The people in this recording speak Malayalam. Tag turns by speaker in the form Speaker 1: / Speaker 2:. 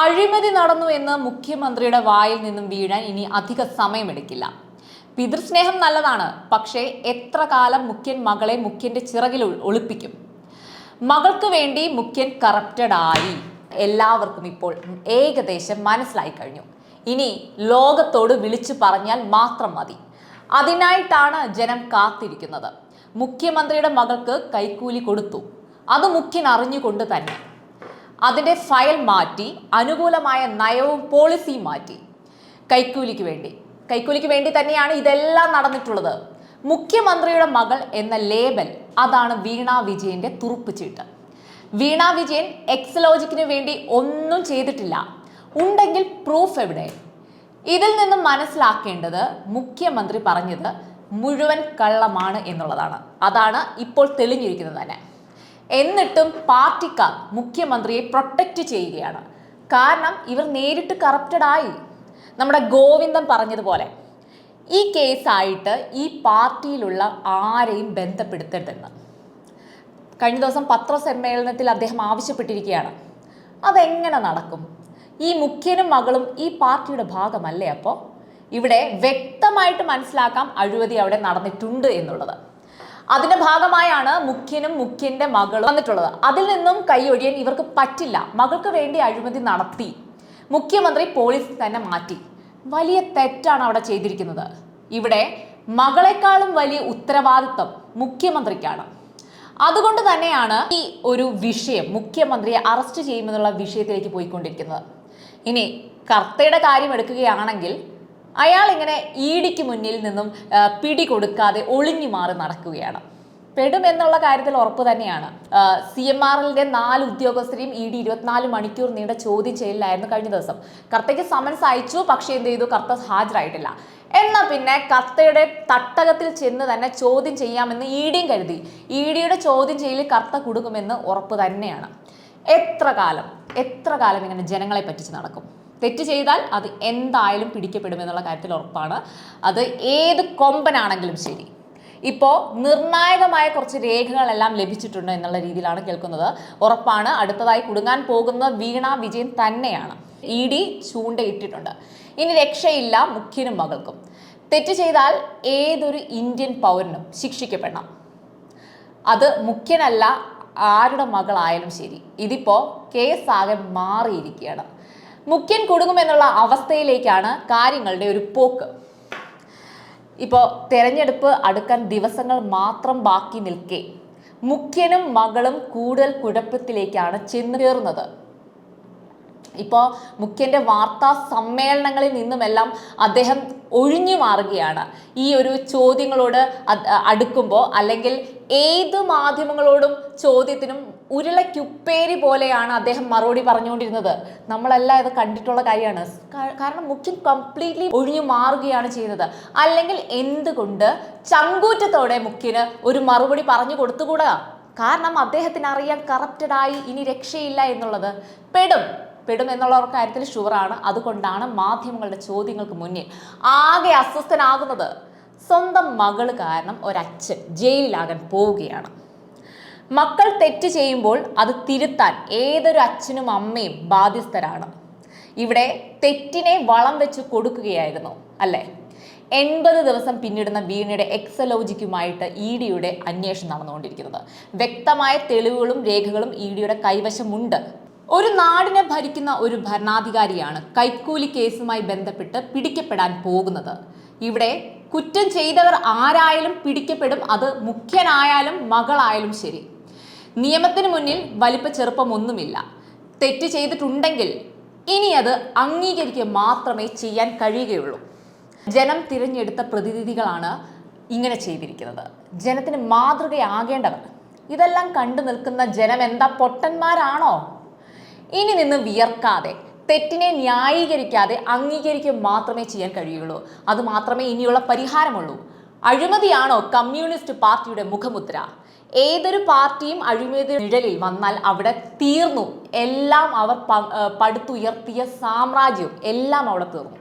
Speaker 1: അഴിമതി നടന്നു എന്ന് മുഖ്യമന്ത്രിയുടെ വായിൽ നിന്നും വീഴാൻ ഇനി അധിക സമയമെടുക്കില്ല. പിതൃസ്നേഹം നല്ലതാണ് പക്ഷേ എത്ര കാലം മുഖ്യൻ മകളെ മുഖ്യന്റെ ചിറകിൽ ഒളിപ്പിക്കും? മകൾക്ക് വേണ്ടി മുഖ്യൻ കറപ്റ്റഡ് ആയി. എല്ലാവർക്കും ഇപ്പോൾ ഏകദേശം മനസ്സിലായി കഴിഞ്ഞു. ഇനി ലോകത്തോട് വിളിച്ചു പറഞ്ഞാൽ മാത്രം മതി. അതിനായിട്ടാണ് ജനം കാത്തിരിക്കുന്നത്. മുഖ്യമന്ത്രിയുടെ മകൾക്ക് കൈക്കൂലി കൊടുത്തു. അത് മുഖ്യൻ അറിഞ്ഞുകൊണ്ട് തന്നെ. അതിന്റെ ഫയൽ മാറ്റി അനുകൂലമായ നയവും പോളിസിയും മാറ്റി. കൈക്കൂലിക്ക് വേണ്ടി. കൈക്കൂലിക്ക് വേണ്ടി തന്നെയാണ് ഇതെല്ലാം നടന്നിട്ടുള്ളത്. മുഖ്യമന്ത്രിയുടെ മകൾ എന്ന ലേബൽ അതാണ് വീണ വിജയന്റെ തുറുപ്പ് ചീട്ട്. വീണ വിജയൻ എക്സലോജിക്കിന് വേണ്ടി ഒന്നും ചെയ്തിട്ടില്ല. ഉണ്ടെങ്കിൽ പ്രൂഫ് എവിടെ? ഇതിൽ നിന്നും മനസ്സിലാക്കേണ്ടത് മുഖ്യമന്ത്രി പറഞ്ഞത് മുഴുവൻ കള്ളമാണ് എന്നുള്ളതാണ്. അതാണ് ഇപ്പോൾ തെളിഞ്ഞിരിക്കുന്നത് തന്നെ. എന്നിട്ടും പാർട്ടിക്കാർ മുഖ്യമന്ത്രിയെ പ്രൊട്ടക്റ്റ് ചെയ്യുകയാണ്. കാരണം ഇവർ നേരിട്ട് കറപ്റ്റഡ് ആയി. നമ്മുടെ ഗോവിന്ദൻ പറഞ്ഞതുപോലെ ഈ കേസായിട്ട് ഈ പാർട്ടിയിലുള്ള ആരെയും ബന്ധപ്പെടുത്തരുതെന്ന്. കഴിഞ്ഞ ദിവസം പത്രസമ്മേളനത്തിൽ അദ്ദേഹം ആവശ്യപ്പെട്ടിരിക്കുകയാണ്. അതെങ്ങനെ നടക്കും? ഈ മുഖ്യനും മകളും ഈ പാർട്ടിയുടെ ഭാഗമല്ലേ അപ്പോൾ ഇവിടെ വ്യക്തമായിട്ട് മനസ്സിലാക്കാം അഴിമതി അവിടെ നടന്നിട്ടുണ്ട് എന്നുള്ളത്. അതിന്റെ ഭാഗമായാണ് മുഖ്യനും മുഖ്യന്റെ മകളും വന്നിട്ടുള്ളത്. അതിൽ നിന്നും കൈയൊഴിയാൻ ഇവർക്ക് പറ്റില്ല. മകൾക്ക് വേണ്ടി അഴിമതി നടത്തി. മുഖ്യമന്ത്രി പോലീസ് തന്നെ മാറ്റി. വലിയ തെറ്റാണ് അവിടെ ചെയ്തിരിക്കുന്നത്. ഇവിടെ മകളെക്കാളും വലിയ ഉത്തരവാദിത്വം മുഖ്യമന്ത്രിക്കാണ്. അതുകൊണ്ട് തന്നെയാണ് ഈ ഒരു വിഷയം മുഖ്യമന്ത്രിയെ അറസ്റ്റ് ചെയ്യുമെന്നുള്ള വിഷയത്തിലേക്ക് പോയിക്കൊണ്ടിരിക്കുന്നത്. ഇനി കർത്തയുടെ കാര്യം എടുക്കുകയാണെങ്കിൽ അയാൾ ഇങ്ങനെ ഈടിക്ക് മുന്നിൽ നിന്നും പിടി കൊടുക്കാതെ ഒളിഞ്ഞു മാറി നടക്കുകയാണ്. പെടും എന്നുള്ള കാര്യത്തിൽ ഉറപ്പ് തന്നെയാണ്. സി എം ആർ എല്ലിന്റെ നാല് ഉദ്യോഗസ്ഥരെയും ഇ ഡി ഇരുപത്തിനാല് മണിക്കൂർ നീണ്ട ചോദ്യം ചെയ്യലായിരുന്നു കഴിഞ്ഞ ദിവസം. കർത്തയ്ക്ക് സമൻസ് അയച്ചു പക്ഷേ എന്ത് ചെയ്തു? കർത്ത ഹാജരായിട്ടില്ല. എന്നാൽ പിന്നെ കർത്തയുടെ തട്ടകത്തിൽ ചെന്ന് തന്നെ ചോദ്യം ചെയ്യാമെന്ന് ഇ ഡിയും കരുതി. ഇ ഡിയുടെ ചോദ്യം ചെയ്യലിൽ കർത്ത കൊടുക്കുമെന്ന് ഉറപ്പ് തന്നെയാണ്. എത്ര കാലം എത്ര കാലം ഇങ്ങനെ ജനങ്ങളെ പറ്റിച്ച് നടക്കും? തെറ്റ് ചെയ്താൽ അത് എന്തായാലും പിടിക്കപ്പെടുമെന്നുള്ള കാര്യത്തിൽ ഉറപ്പാണ്. അത് ഏത് കൊമ്പനാണെങ്കിലും ശരി. ഇപ്പോൾ നിർണായകമായ കുറച്ച് രേഖകളെല്ലാം ലഭിച്ചിട്ടുണ്ട് എന്നുള്ള രീതിയിലാണ് കേൾക്കുന്നത്. ഉറപ്പാണ് അടുത്തതായി കുടുങ്ങാൻ പോകുന്ന വീണ വിജയൻ തന്നെയാണ്. ഇ ഡി ചൂണ്ടയിട്ടിട്ടുണ്ട്. ഇനി രക്ഷയില്ല മുഖ്യനും മകൾക്കും. തെറ്റ് ചെയ്താൽ ഏതൊരു ഇന്ത്യൻ പൗരനും ശിക്ഷിക്കപ്പെടണം. അത് മുഖ്യനല്ല ആരുടെ മകളായാലും ശരി. ഇതിപ്പോ കേസാകെ മാറിയിരിക്കുകയാണ്. മുഖ്യൻ കുടുങ്ങുമെന്നുള്ള അവസ്ഥയിലേക്കാണ് കാര്യങ്ങളുടെ ഒരു പോക്ക്. ഇപ്പോൾ തെരഞ്ഞെടുപ്പ് അടുക്കാൻ ദിവസങ്ങൾ മാത്രം ബാക്കി നിൽക്കെ. മുഖ്യനും മകളും കൂടുതൽ കുഴപ്പത്തിലേക്കാണ് ചെന്നു കയറുന്നത്. ഇപ്പോൾ മുഖ്യന്റെ വാർത്താ സമ്മേളനങ്ങളിൽ നിന്നുമെല്ലാം അദ്ദേഹം ഒഴിഞ്ഞു മാറുകയാണ്. ഈ ഒരു ചോദ്യങ്ങളോട് അടുക്കുമ്പോൾ അല്ലെങ്കിൽ ഏത് മാധ്യമങ്ങളോടും ചോദ്യത്തിനും ഉരുളക്കുപ്പേരി പോലെയാണ് അദ്ദേഹം മറുപടി പറഞ്ഞുകൊണ്ടിരുന്നത്. നമ്മളെല്ലാം ഇത് കണ്ടിട്ടുള്ള കാര്യമാണ്. കാരണം മുഖ്യം കംപ്ലീറ്റ്ലി ഒഴിഞ്ഞു മാറുകയാണ് ചെയ്യുന്നത്. അല്ലെങ്കിൽ എന്തുകൊണ്ട് ചങ്കൂറ്റത്തോടെ മുഖ്യന് ഒരു മറുപടി പറഞ്ഞു കൊടുത്തുകൂടാ? കാരണം അദ്ദേഹത്തിന് അറിയാൻ കറപ്റ്റഡായി ഇനി രക്ഷയില്ല എന്നുള്ളത്. പെടും. പെടും എന്നുള്ള കാര്യത്തിൽ ഷുവറാണ് അതുകൊണ്ടാണ് മാധ്യമങ്ങളുടെ ചോദ്യങ്ങൾക്ക് മുന്നിൽ ആകെ അസ്വസ്ഥനാകുന്നത്. സ്വന്തം മകൾ കാരണം ഒരച്ഛൻ ജയിലിലാകാൻ പോവുകയാണ്. മക്കൾ തെറ്റ് ചെയ്യുമ്പോൾ അത് തിരുത്താൻ ഏതൊരു അച്ഛനും അമ്മയും ബാധ്യസ്ഥരാണ്. ഇവിടെ തെറ്റിനെ വളം വെച്ച് കൊടുക്കുകയായിരുന്നു അല്ലേ? എൺപത് ദിവസം പിന്നിടുന്ന വീണയുടെ എക്സലോജിക്കുമായിട്ട് ഇ ഡിയുടെ അന്വേഷണം നടന്നുകൊണ്ടിരിക്കുന്നത്. വ്യക്തമായ തെളിവുകളും രേഖകളും ഇ ഡിയുടെ കൈവശമുണ്ട്. ഒരു നാടിനെ ഭരിക്കുന്ന ഒരു ഭരണാധികാരിയാണ് കൈക്കൂലി കേസുമായി ബന്ധപ്പെട്ട് പിടിക്കപ്പെടാൻ പോകുന്നത്. ഇവിടെ കുറ്റം ചെയ്തവർ ആരായാലും പിടിക്കപ്പെടും അത് മുഖ്യനായാലും മകളായാലും ശരി. നിയമത്തിന് മുന്നിൽ വലിപ്പ ചെറുപ്പമൊന്നുമില്ല. തെറ്റ് ചെയ്തിട്ടുണ്ടെങ്കിൽ ഇനി അത് അംഗീകരിക്കുക മാത്രമേ ചെയ്യാൻ കഴിയുകയുള്ളൂ. ജനം തിരഞ്ഞെടുത്ത പ്രതിനിധികളാണ് ഇങ്ങനെ ചെയ്തിരിക്കുന്നത്. ജനത്തിന് മാതൃകയാകേണ്ടവർ. ഇതെല്ലാം കണ്ടു നിൽക്കുന്ന ജനം എന്താ പൊട്ടന്മാരാണോ? ഇനി നിന്ന് വിയർക്കാതെ തെറ്റിനെ ന്യായീകരിക്കാതെ അംഗീകരിക്കുക മാത്രമേ ചെയ്യാൻ കഴിയുള്ളൂ. അത് മാത്രമേ ഇനിയുള്ള പരിഹാരമുള്ളൂ. അഴിമതിയാണോ കമ്മ്യൂണിസ്റ്റ് പാർട്ടിയുടെ മുഖമുദ്ര? ഏതൊരു പാർട്ടിയും അഴിമതി നിഴലിൽ വന്നാൽ അവിടെ തീർന്നു. എല്ലാം അവർ പടുത്തുയർത്തിയ സാമ്രാജ്യം എല്ലാം അവിടെ തീർന്നു.